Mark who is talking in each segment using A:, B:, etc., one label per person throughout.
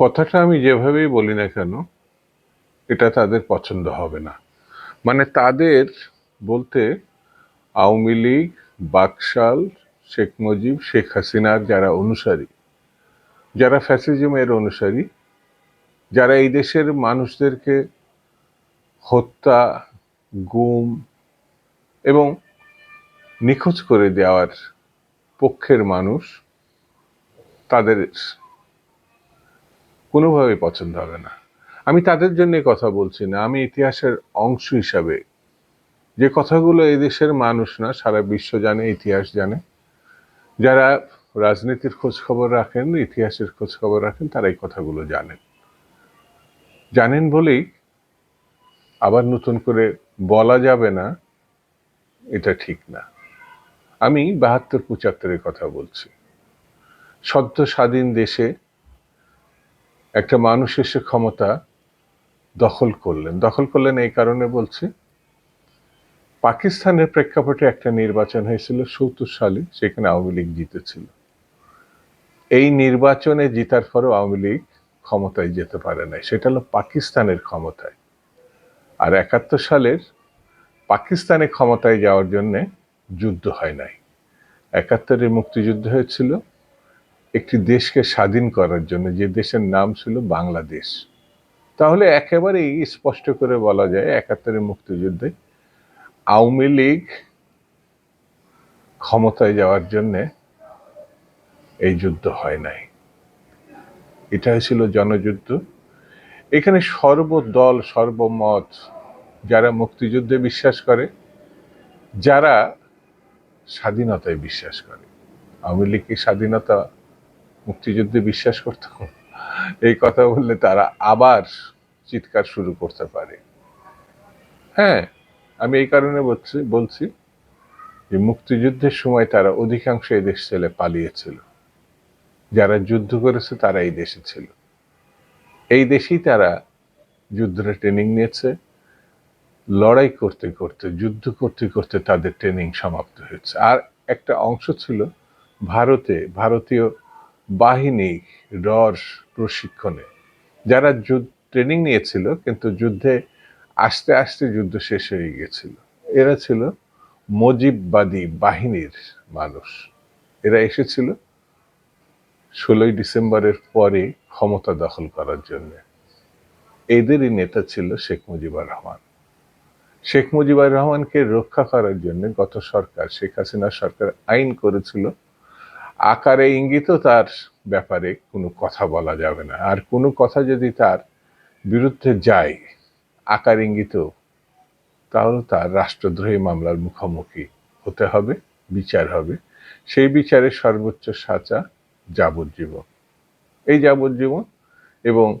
A: কথাটা আমি যেভাবেই বলি না কেন, এটা তাদের পছন্দ হবে না। মানে তাদের বলতে আওয়ামী লীগ, বাকশাল, শেখ মুজিব, শেখ হাসিনার যারা অনুসারী, যারা ফ্যাসিজমের অনুসারী, যারা এই দেশের মানুষদেরকে হত্যা, গুম এবং নিখোঁজ করে দেওয়ার পক্ষের মানুষ, তাদের কোনোভাবেই পছন্দ হবে না। আমি তাদের জন্য কথা বলছি না, আমি ইতিহাসের অংশ হিসাবে। যে কথাগুলো এই দেশের মানুষ না, সারা বিশ্ব জানে, ইতিহাস জানে, যারা রাজনীতির খোঁজ খবর রাখেন, ইতিহাসের খোঁজ খবর রাখেন, তারা এই কথাগুলো জানেন। জানেন বলেই আবার নতুন করে বলা যাবে না, এটা ঠিক না। আমি বাহাত্তর পঁচাত্তরের কথা বলছি। সদ্য স্বাধীন দেশে একটা মানুষ এসে ক্ষমতা দখল করলেন। দখল করলেন এই কারণে বলছি, পাকিস্তানের প্রেক্ষাপটে একটা নির্বাচন হয়েছিল সত্তর সালে, সেখানে আওয়ামী লীগ জিতেছিল। এই নির্বাচনে জিতার পরেও আওয়ামী লীগ ক্ষমতায় যেতে পারে নাই। সেটা হলো পাকিস্তানের ক্ষমতায়। আর একাত্তর সালের পাকিস্তানে ক্ষমতায় যাওয়ার জন্য যুদ্ধ হয় নাই। একাত্তরের মুক্তিযুদ্ধ হয়েছিল একটি দেশকে স্বাধীন করার জন্য, যে দেশের নাম ছিল বাংলাদেশ। তাহলে একেবারেই স্পষ্ট করে বলা যায় একাত্তরের মুক্তিযুদ্ধে আওয়ামী লীগ ক্ষমতায় যাওয়ার জন্য এই যুদ্ধ হয় নাই। এটা হয়েছিল জনযুদ্ধ। এখানে সর্বদল, সর্বমত, যারা মুক্তিযুদ্ধে বিশ্বাস করে, যারা স্বাধীনতায় বিশ্বাস করে। আওয়ামী লীগ কি স্বাধীনতা মুক্তিযুদ্ধে বিশ্বাস করত? এই কথা বললে তারা আবার চিৎকার শুরু করতে পারে। হ্যাঁ আমি এই কারণে বলছি বলছি যে মুক্তিযুদ্ধের সময় তারা অধিকাংশ এই দেশ ছেলে পালিয়েছিল। যারা যুদ্ধ করেছে তারা এই দেশে ছিল। এই দেশেই তারা যুদ্ধের ট্রেনিং নিয়েছে। লড়াই করতে করতে, যুদ্ধ করতে করতে তাদের ট্রেনিং সমাপ্ত হয়েছে। আর একটা অংশ ছিল ভারতে, ভারতীয় বাহিনী রর প্রশিক্ষণে। যারা যুদ্ধ ট্রেনিং নিয়েছিল, কিন্তু যুদ্ধে আস্তে আস্তে যুদ্ধ শেষ হয়ে গেছিল। এরা ছিল মজিববাদী বাহিনীর মানুষ। এরা এসেছিল ষোলোই ডিসেম্বরের পরে ক্ষমতা দখল করার জন্য। এদেরই নেতা ছিল শেখ মুজিবুর রহমান। শেখ মুজিবুর রহমানকে রক্ষা করার জন্য গত সরকার, শেখ হাসিনা সরকার আইন করেছিল আকারে ইঙ্গিত তার ব্যাপারে কোনো কথা বলা যাবে না। আর কোনো কথা যদি তার বিরুদ্ধে যায়, আকার ইঙ্গিত, তাহলে তার রাষ্ট্রদ্রোহী মামলার মুখোমুখি হতে হবে, বিচার হবে। সেই বিচারে সর্বোচ্চ সাজা যাবজ্জীবন। এই যাবজ্জীবন এবং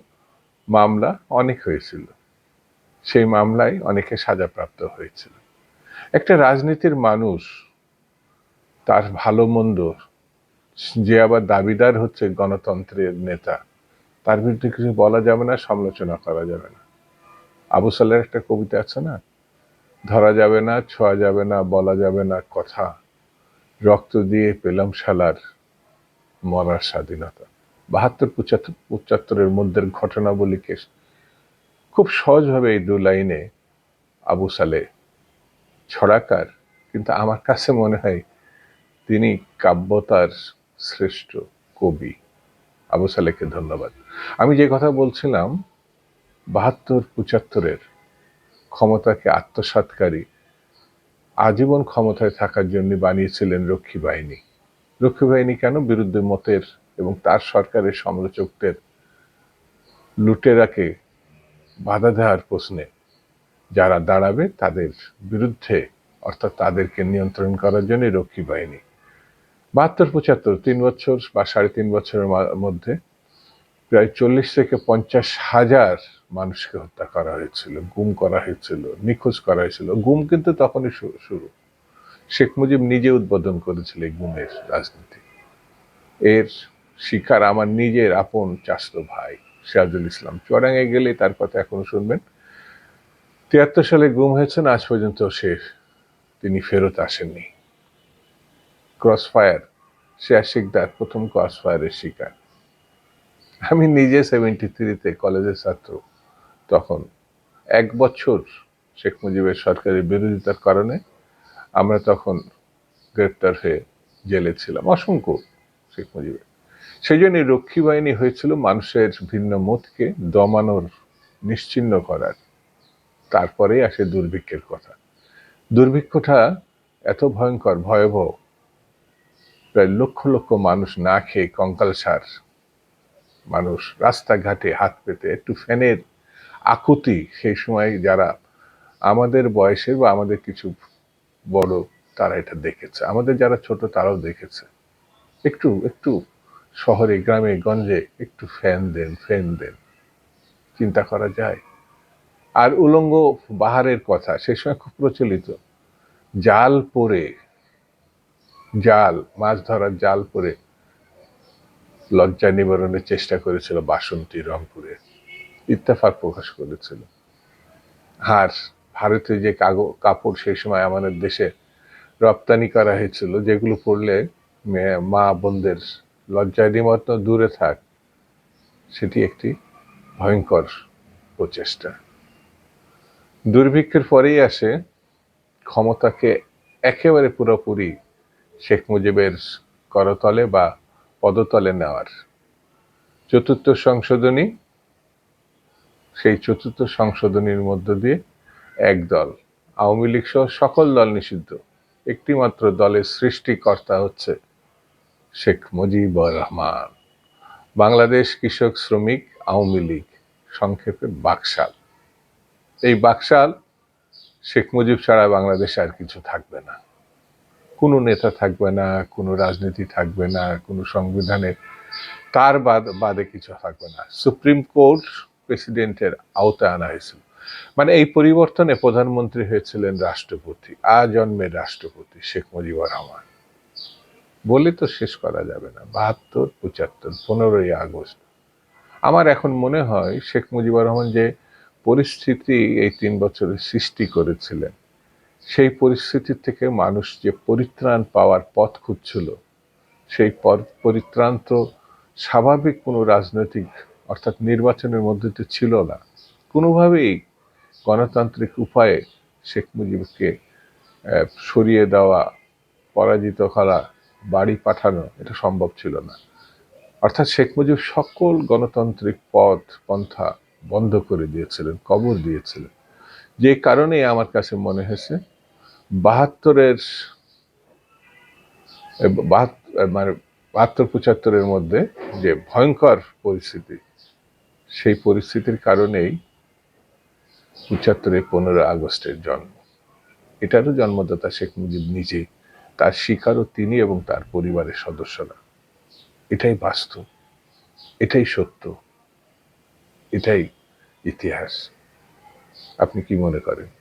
A: মামলা অনেক হয়েছিল। সেই মামলায় অনেকে সাজাপ্রাপ্ত হয়েছিল। একটা রাজনীতির মানুষ তার ভালো মন্দ যে আবার দাবিদার হচ্ছে গণতন্ত্রের নেতা, তার বিরুদ্ধে কিছু বলা যাবে না, সমালোচনা করা যাবে না। আবু সালের একটা কবিতা আছে না? ধরা যাবে না, ছোঁয়া যাবে না, বলা যাবে না কথা। রক্ত দিয়ে পেলাম শালার মরার স্বাধীনতা। বাহাত্তর, পঁচাত্তর, পঁচাত্তরের মধ্যের ঘটনাবলীকে খুব সহজভাবে এই দু লাইনে আবু সালে ছড়াকার, কিন্তু আমার কাছে মনে হয় তিনি কাব্যতার শ্রেষ্ঠ কবি। আবু সালেকে ধন্যবাদ। আমি যে কথা বলছিলাম, বাহাত্তর, পঁচাত্তরের ক্ষমতাকে আত্মসাতকারী আজীবন ক্ষমতায় থাকার জন্য বানিয়েছিলেন রক্ষী বাহিনী। রক্ষী বাহিনী কেন? বিরুদ্ধে মতের এবং তার সরকারের সমালোচকদের লুটেরাকে বাধা দেওয়ার প্রশ্নে যারা দাঁড়াবে, তাদের বিরুদ্ধে, অর্থাৎ তাদেরকে নিয়ন্ত্রণ করার জন্য রক্ষী বাহিনী। বাহাত্তর, পঁচাত্তর, তিন বছর বা সাড়ে তিন বছরের মধ্যে প্রায় চল্লিশ থেকে পঞ্চাশ হাজার মানুষকে হত্যা করা হয়েছিল, গুম করা হয়েছিল, নিখোঁজ করা হয়েছিল। গুম কিন্তু তখনই শুরু। শেখ মুজিব নিজে উদ্বোধন করেছিল এই গুমের রাজনীতি। এর শিকার আমার নিজের আপন চাস্ত ভাই, সিরাজুল ইসলাম। চুয়াডাঙ্গায় গেলে তার কথা এখনও শুনবেন। তিয়াত্তর সালে গুম হয়েছেন, আজ পর্যন্ত সে, তিনি ফেরত আসেননি। ক্রস ফায়ার শেয়ার শিকদার প্রথম ক্রস ফায়ারের শিকার। আমি নিজে সেভেন্টি থ্রিতে কলেজের ছাত্র, তখন এক বছর শেখ মুজিবের সরকারের বিরোধিতার কারণে আমরা তখন গ্রেপ্তার হয়ে জেলে ছিলাম, অসংখ্য শেখ মুজিবের। সেই জন্য রক্ষী বাহিনী হয়েছিল মানুষের ভিন্ন মতকে দমানোর নিশ্চিহ্ন করার। তারপরে আসে দুর্ভিক্ষের কথা। দুর্ভিক্ষটা এত ভয়ঙ্কর, ভয়াবহ। প্রায় লক্ষ লক্ষ মানুষ না খেয়ে কঙ্কালসার মানুষ রাস্তাঘাটে হাত পেতে একটু ফ্যানের আকুতি সেই সময় যারা আমাদের বয়সের বা আমাদের কিছু বড়, তারা এটা দেখেছে। আমাদের যারা ছোট, তারাও দেখেছে। একটু একটু শহরে, গ্রামে, গঞ্জে একটু ফ্যান দেন ফ্যান দেন। চিন্তা করা যায়। আর উলঙ্গ বাহারের কথা সে সময় খুব প্রচলিত। জাল পরে জাল, মাছ ধরার জাল পরে লজ্জা নিবারণের চেষ্টা করেছিল বাসন্তী রংপুরে। ইত্তেফাক প্রকাশ করেছিল। আর ভারতে যে কাগজ কাপড় সেই সময় আমাদের দেশে রপ্তানি করা হয়েছিল, যেগুলো মেয়ে- মা বোনদের লজ্জায় নিমগ্ন দূরে থাক, সেটি একটি ভয়ঙ্কর প্রচেষ্টা। দুর্ভিক্ষের পরেই আসে ক্ষমতাকে একেবারে পুরোপুরি শেখ মুজিবের করতলে বা পদতলে নেওয়ার। চতুর্থ সংশোধনী, সেই চতুর্থ সংশোধনীর মধ্য দিয়ে এক দল আওয়ামী লীগ সহ সকল দল নিষিদ্ধ। একটি মাত্র দলের সৃষ্টিকর্তা হচ্ছে শেখ মুজিবুর রহমান। বাংলাদেশ কৃষক শ্রমিক আওয়ামী লীগ, সংক্ষেপে বাকশাল। এই বাকশাল শেখ মুজিব ছাড়া বাংলাদেশে আর কিছু থাকবে না। কোনো নেতা থাকবে না, কোনো রাজনীতি থাকবে না, কোনো সংবিধানের তার বাদ, বাদে কিছু থাকবে না। সুপ্রিম কোর্ট প্রেসিডেন্টের আওতায় আনা হয়েছিল। মানে এই পরিবর্তনে প্রধানমন্ত্রী হয়েছিলেন রাষ্ট্রপতি আজন্মের রাষ্ট্রপতি শেখ মুজিবুর রহমান। বলে তো শেষ করা যাবে না। বাহাত্তর, পঁচাত্তর, পনেরোই আগস্ট। আমার এখন মনে হয় শেখ মুজিবুর রহমান যে পরিস্থিতি এই তিন বছরে সৃষ্টি করেছিলেন সেই পরিস্থিতি থেকে মানুষ যে পরিত্রাণ পাওয়ার পথ খুঁজছিল, সেই পর- পরিত্রাণ তো স্বাভাবিক কোনো রাজনৈতিক অর্থাৎ নির্বাচনের মধ্যে তো ছিল না। কোনোভাবেই গণতান্ত্রিক উপায়ে শেখ মুজিবকে সরিয়ে দেওয়া, পরাজিত করা, বাড়ি পাঠানো এটা সম্ভব ছিল না। অর্থাৎ শেখ মুজিব সকল গণতান্ত্রিক পথ, পন্থা বন্ধ করে দিয়েছিলেন, কবর দিয়েছিলেন। যে কারণে আমার কাছে মনে হয়েছে বাহাত্তরের মানে বাহাত্তর, পঁচাত্তরের মধ্যে যে ভয়ঙ্কর পরিস্থিতি, সেই পরিস্থিতির কারণেই পঁচাত্তরে পনেরো আগস্টের জন্ম। এটারও জন্মদাতা শেখ মুজিব নিজেই তার শিকারও তিনি এবং তার পরিবারের সদস্যরা। এটাই বাস্তব, এটাই সত্য, এটাই ইতিহাস। আপনি কি মনে করেন?